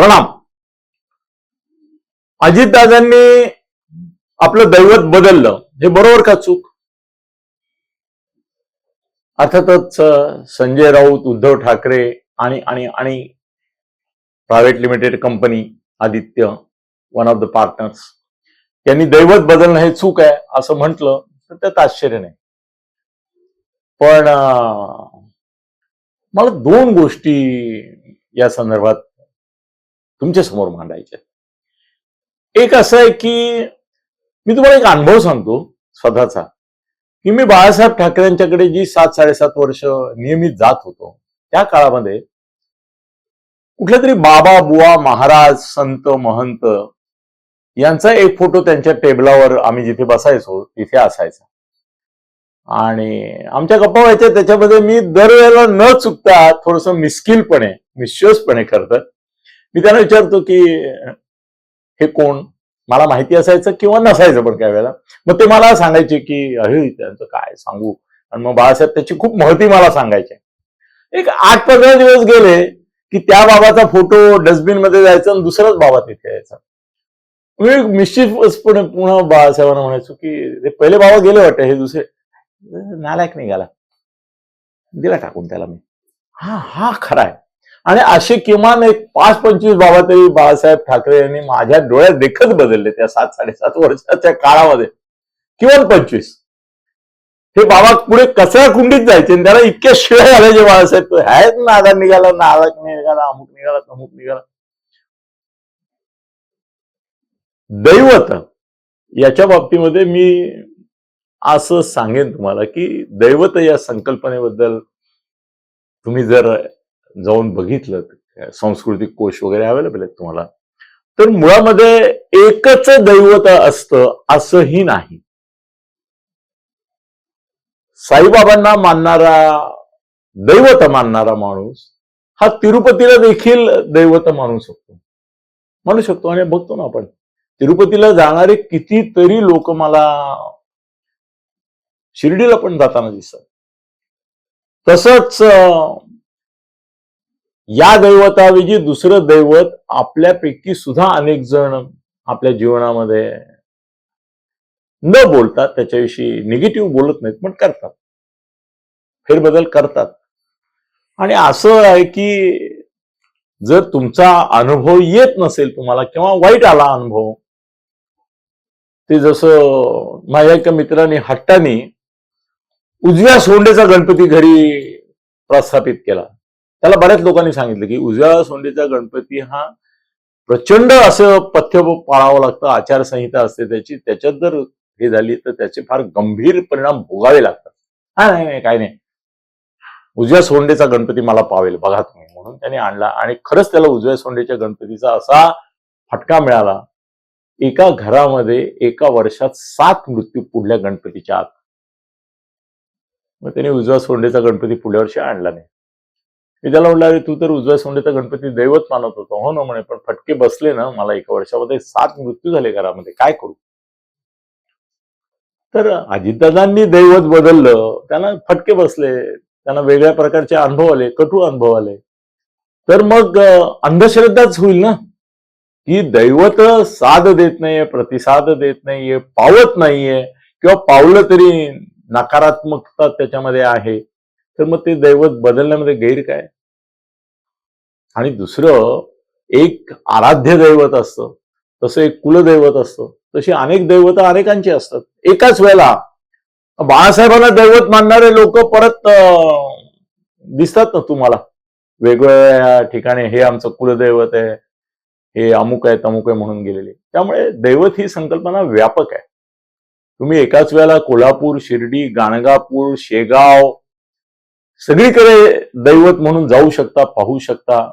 प्रणाम. अजितदादांनी आपलं दैवत बदललं. हे बरोबर का चूक? अर्थातच संजय राऊत उद्धव ठाकरे आणि आणि आणि private limited company Aaditya one of the partners यांनी दैवत बदलणं हे चूक आहे असं म्हटलं तर त्यात आश्चर्य नाही. पण मला दोन गोष्टी या संदर्भात तुमच्यासमोर मांडायचे. एक असं आहे की मी तुम्हाला एक अनुभव सांगतो स्वतःचा की मी बाळासाहेब ठाकरेंच्याकडे जी सात साडेसात वर्ष नियमित जात होतो त्या काळामध्ये कुठल्या तरी बाबा बुवा महाराज संत महंत यांचा एक फोटो त्यांच्या टेबलावर आम्ही जिथे बसायचो तिथे असायचा. आणि आमच्या गप्पा व्हायच्या त्याच्यामध्ये मी दरवेळेला न चुकता थोडस मिस्किलपणे मिस्चियसपणे करतं मी त्यांना विचारतो की हे कोण? मला माहिती असायचं किंवा नसायचं पण काही वेळेला. मग ते मला सांगायचे की अरे त्यांचं काय सांगू? आणि मग बाळासाहेब त्याची खूप महती मला सांगायचे. एक आठ पंधरा दिवस गेले की त्या बाबाचा फोटो डस्टबिनमध्ये जायचा आणि दुसराच बाबा तिथे यायचा. मी निश्चितपणे पुन्हा बाळासाहेबांना म्हणायचो की ते पहिले बाबा गेले वाटतं हे दुसरे. नालायक निघाला दिला टाकून त्याला मी. हा हा खरा आहे. आणि असे किमान एक पाच पंचवीस बाबा तरी बाळासाहेब ठाकरे यांनी माझ्या डोळ्यात देखत बदलले त्या सात साडेसात वर्षाच्या काळामध्ये. किमान पंचवीस. हे बाबा पुढे कचरा कुंडीत जायचे आणि त्याला इतक्या शिवाय घालायचे बाळासाहेब तो आहेत नादा निघाला नागा निघाला अमुक निघाला अमुक निघाला. दैवत. याच्या बाबतीमध्ये मी असं सांगेन तुम्हाला की दैवत या संकल्पनेबद्दल तुम्ही जर जाऊन बघितलं सांस्कृतिक कोश वगैरे अवेलेबल आहेत तुम्हाला. तर मुळामध्ये एकच दैवत असतं असंही नाही. साईबाबांना मानणारा दैवत मानणारा माणूस हा तिरुपतीला देखील दैवत मानू शकतो. म्हणू शकतो आणि बघतो ना आपण. तिरुपतीला जाणारे कितीतरी लोक मला शिर्डीला पण जाताना दिसतात. तसंच या दैवताऐवजी दुसरं दैवत आपल्यापैकी सुद्धा अनेक जण आपल्या जीवनामध्ये न बोलतात त्याच्याविषयी निगेटिव्ह बोलत नाहीत पण करतात. फेरबदल करतात. आणि असं आहे की जर तुमचा अनुभव येत नसेल तुम्हाला किंवा वाईट आला अनुभव ते जसं माझ्या एका मित्राने हट्टाने उजव्या सोंडेचा गणपती घरी प्रस्थापित केला. त्याला बऱ्याच लोकांनी सांगितलं की उजव्या सोंडेचा गणपती हा प्रचंड असं पथ्य पाळावं लागतं आचारसंहिता असते त्याची त्याच्यात जर हे झाली तर त्याचे फार गंभीर परिणाम भोगावे लागतात. हा नाही नाही काय नाही. उजव्या सोंडेचा गणपती मला पावेल बघा तुम्ही. म्हणून त्याने आणला आणि खरंच त्याला उजव्या सोंडेच्या गणपतीचा असा फटका मिळाला. एका घरामध्ये एका वर्षात सात मृत्यू पुढल्या गणपतीच्या आत. मग त्याने उजव्या सोंडेचा गणपती पुढल्या वर्षी आणला नाही. मी त्याला म्हटलं अरे तू तर उजव्या सोंडेचा गणपती दैवत मानत होतो. हो ना म्हणे पण फटके बसले ना मला एका वर्षामध्ये सात मृत्यू झाले घरामध्ये. काय करू? तर अजितदादांनी दैवत बदललं. त्यांना फटके बसले. त्यांना वेगळ्या प्रकारचे अनुभव आले कटू अनुभव आले. तर मग अंधश्रद्धाच होईल ना? की दैवत साद देत नाहीये प्रतिसाद देत नाहीये पावत नाहीये किंवा पावलं तरी नकारात्मकता त्याच्यामध्ये आहे. तर मग ते दैवत बदलण्यामध्ये गैर काय? आणि दुसरं एक आराध्य दैवत असतं तसं एक कुलदैवत असतं तशी अनेक दैवत अनेकांची असतात. एकाच वेळेला बाळासाहेबांना दैवत मानणारे लोक परत दिसतात ना तुम्हाला. वेगवेगळ्या ठिकाणी हे आमचं कुलदैवत आहे हे अमुक आहे तमुक आहे म्हणून गेलेले. त्यामुळे दैवत ही संकल्पना व्यापक आहे. तुम्ही एकाच वेळेला कोल्हापूर शिर्डी गाणगापूर शेगाव सगळीकडे दैवत म्हणून जाऊ शकता पाहू शकता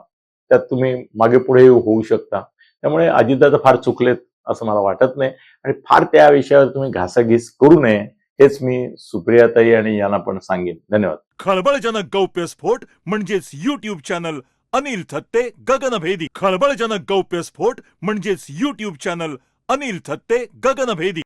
त्यात तुम्ही मागे पुढे होऊ शकता. त्यामुळे अजितदादा फार चुकलेत असं मला वाटत नाही. आणि फार त्या विषयावर तुम्ही घासाघीस करू नये हेच मी सुप्रियाताई आणि यांना पण सांगेन. धन्यवाद. खळबळजनक गौप्यस्फोट म्हणजेच युट्यूब चॅनल अनिल थत्ते गगनभेदी खळबळजनक गौप्यस्फोट म्हणजेच युट्यूब चॅनल अनिल थत्ते गगनभेदी